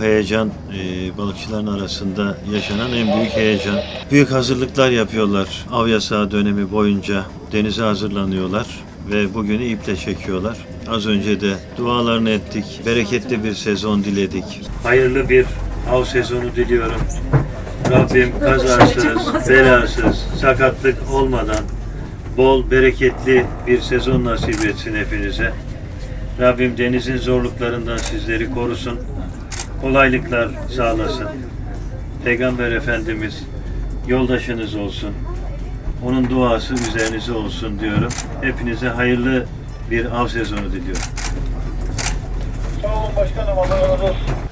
heyecan e, balıkçıların arasında yaşanan en büyük heyecan. Büyük hazırlıklar yapıyorlar. Av yasağı dönemi boyunca denize hazırlanıyorlar ve bugünü iple çekiyorlar. Az önce de dualarını ettik. Bereketli bir sezon diledik. Hayırlı bir av sezonu diliyorum. Rabbim kazasız, belasız, sakatlık olmadan bol, bereketli bir sezon nasip etsin hepinize. Rabbim denizin zorluklarından sizleri korusun. Kolaylıklar sağlasın. Peygamber Efendimiz yoldaşınız olsun. Onun duası üzerinize olsun diyorum. Hepinize hayırlı bir av sezonu diliyorum. Sağ olun başkanım. Allah razı olsun.